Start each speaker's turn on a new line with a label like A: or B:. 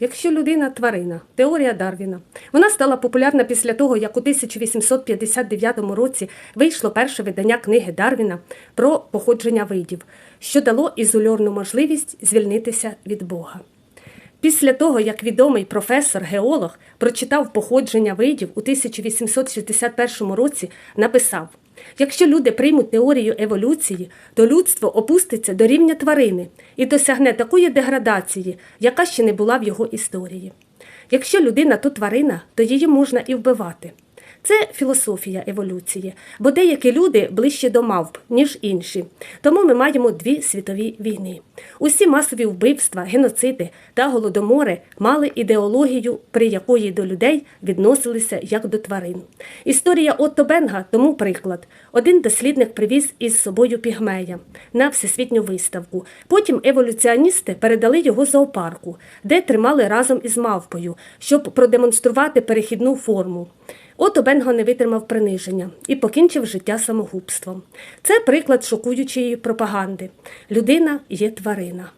A: Якщо людина тварина, теорія Дарвіна. Вона стала популярна після того, як у 1859 році вийшло перше видання книги Дарвіна про походження видів, що дало ізольорну можливість звільнитися від Бога. Після того, як відомий професор-геолог прочитав походження видів у 1861 році, написав: якщо люди приймуть теорію еволюції, то людство опуститься до рівня тварини і досягне такої деградації, яка ще не була в його історії. Якщо людина то тварина, то її можна і вбивати. Це філософія еволюції, бо деякі люди ближче до мавп, ніж інші. Тому ми маємо дві світові війни. Усі масові вбивства, геноциди та голодомори мали ідеологію, при якої до людей відносилися як до тварин. Історія Отто Бенга тому приклад. Один дослідник привіз із собою пігмея на всесвітню виставку. Потім еволюціоністи передали його зоопарку, де тримали разом із мавпою, щоб продемонструвати перехідну форму. Ото Бенго не витримав приниження і покінчив життя самогубством. Це приклад шокуючої пропаганди. Людина є тварина.